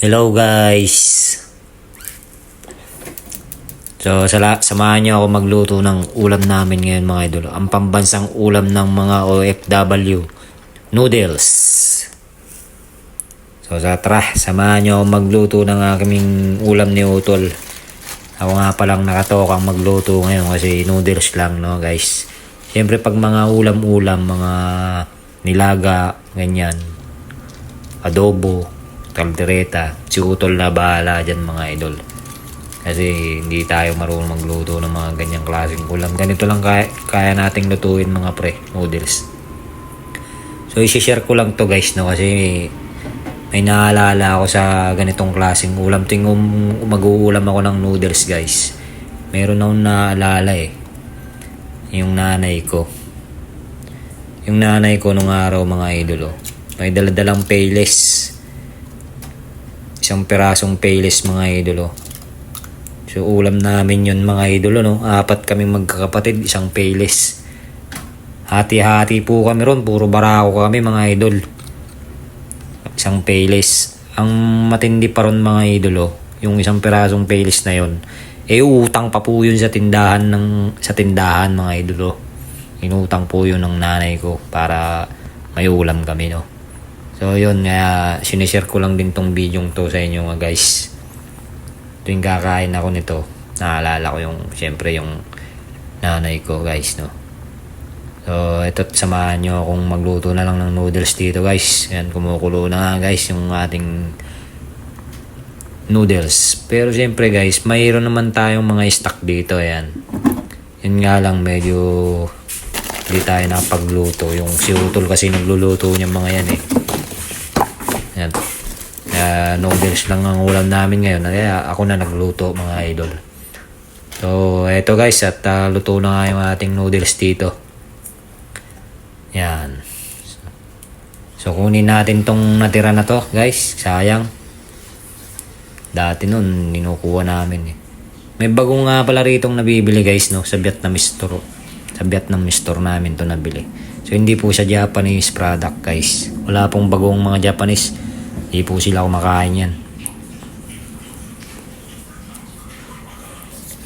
Hello guys! So, sala, samahan niyo ako magluto ng ulam namin ngayon mga idol. Ang pambansang ulam ng mga OFW. Noodles. So, sa tara, samahan niyo ako magluto ng aming ulam ni Utol. Ako nga palang nakatokang magluto ngayon kasi noodles lang, no guys. Siyempre pag mga ulam-ulam, mga nilaga, ganyan, adobo, kaldereta, si na bahala dyan mga idol. Kasi hindi tayo marunong magluto ng mga ganyang klaseng ulam. Ganito lang kaya, kaya nating lutuin mga pre, noodles. So isi-share ko lang to guys no kasi may naalala ako sa ganitong klaseng ulam. Ting um, mag-uulam ako ng noodles guys. Meron akong naalala eh. Yung nanay ko. Yung nanay ko nung araw mga idol oh. May daladalang payless. Isang pirasong payless mga idol oh. So ulam namin yun mga idol no. Apat kami magkakapatid, isang payless. Hati-hati po kami ron, puro barako kami mga idol. Isang payless. Ang matindi pa ron mga idol yung isang pirasong payless na yon. Eh utang pa po yun sa tindahan ng sa tindahan mga idol Inutang po yun ng nanay ko para may ulam kami no. So yun, kaya sinishare ko lang din tong video to sa inyo mga guys tuwing kakain ako nito, naalala ko yung, syempre yung nanay ko guys, no. So, ito samahan nyo akong magluto na lang ng noodles dito guys. Yan, kumukulo na nga guys yung ating noodles. Pero syempre guys, mayroon naman tayong mga stock dito, ayan. Yun nga lang, medyo hindi tayo nakapagluto. Yung si Utol kasi nagluluto niya mga yan eh. Yan. Uh, noodles lang ang ulam namin ngayon. Kaya ako na nagluto mga idol. So, eto guys, at uh, luto na nga yung ating noodles dito. Yan. So, kunin natin tong natira na to, guys. Sayang. Dati nun, ninukuha namin eh. May bagong nga pala ritong nabibili guys, no? Sa Vietnamese store. Sa Vietnamese store namin to nabili. So, hindi po siya Japanese product guys. Wala pong bagong mga Japanese. Hindi po sila kumakain yan.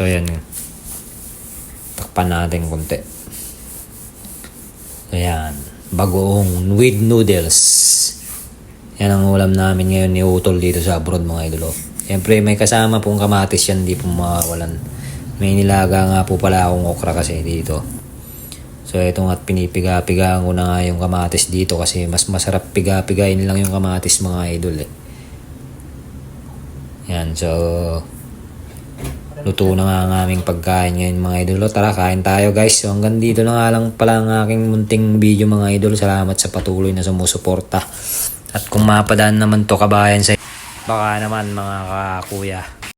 So, yan. Takpan natin konti. Ayan. Bagoong with noodles. Yan ang ulam namin ngayon ni Utol dito sa abroad mga idolo. Siyempre may kasama pong kamatis yan, di po mawawalan. May nilaga nga po pala akong okra kasi dito. So ito nga pinipiga-pigaan ko na nga yung kamatis dito kasi mas masarap piga-pigain lang yung kamatis mga idol eh. Yan, so luto na nga ang aming pagkain ngayon mga idol. Tara, kain tayo guys. So hanggang dito na nga lang pala ang aking munting video mga idol. Salamat sa patuloy na sumusuporta. At kung mapadaan naman to kabayan sa baka naman mga kakuya